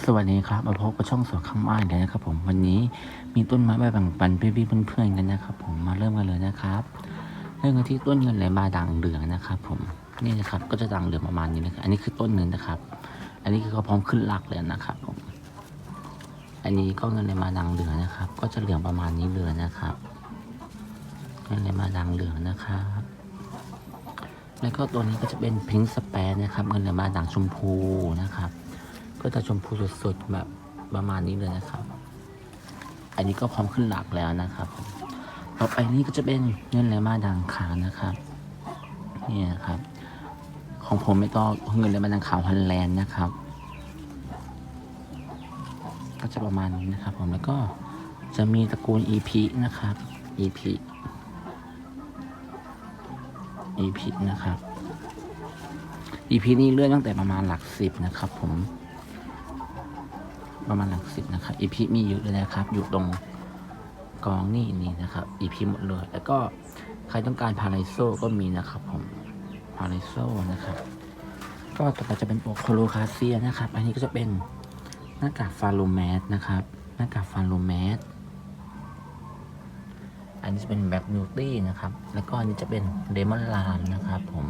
สวัสดีครับมาพบกับช่องสวนข้างบ้านกันนะครับ ผมวันนี้มีต้นไม้ใบแบ่งปันพี่ๆเพื่อนๆกันนะครับ ผมมาเริ่มกันเลยนะครับเริ่มกันที่ต้นเงินไหลมาด่างเหลืองนะครับ ผมนี่นะครับก็จะด่างเหลืองประมาณนี้นะครับอันนี้คือต้นหนึ่งนะครับ อันนี้คือเขาพร้อมขึ้นหลักเลยนะครับ ผม อันนี้ก็เงินไหลมาด่างเหลืองนะครับ ก็จะเหลืองประมาณนี้เลยนะครับเงินไหลมาด่างเหลืองนะครับแล้วก็ตัวนี้ก็จะเป็นพิงค์สเปนนะครับเงินไหลมาด่างชมพูนะครับ ก็จะชมพูสดๆแบบประมาณนี้เลยนะครับ อันนี้ก็พร้อมขึ้นหลักแล้วนะครับ ต่อไปนี้ก็จะเป็นเงินไหลมาด่างขาวนะครับนี่นะครับ ของผมไม่ต้องเงินไหลมาด่างขาวฮันแลนด์นะครับ ก็จะประมาณนี้นะครับผมแล้วก็จะมีตระกูล EP นะครับ EP EP นะครับ EP นี้เลื่อนตั้งแต่ประมาณหลักสิบนะครับผม ประมาณหลักสิบนะครับ EP มีเยอะเลยนะครับ อยู่ตรงกองนี่นี่นะครับ EP หมดเลย แล้วก็ใครต้องการพาราโซก็มีนะครับผมพาราโซนะครับ ก็ต่อไปจะเป็นโอโคโลคาเซียนะครับ อันนี้ก็จะเป็นหน้ากากฟาโลแมสนะครับ หน้ากากฟาโลแมสอันนี้จะเป็นแบ็กนิวตี้นะครับ แล้วก็อันนี้จะเป็นเลมอนลามนะครับผม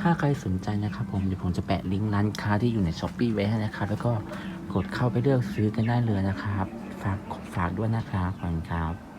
ถ้าใครสนใจนะครับผม เดี๋ยวผมจะแปะลิงก์ร้านค้าที่อยู่ในช้อปปี้ไว้ให้นะครับ แล้วก็ กดเข้าไปเลือกซื้อกันได้เลยนะครับ ฝากฝากด้วยนะครับขอบคุณครับ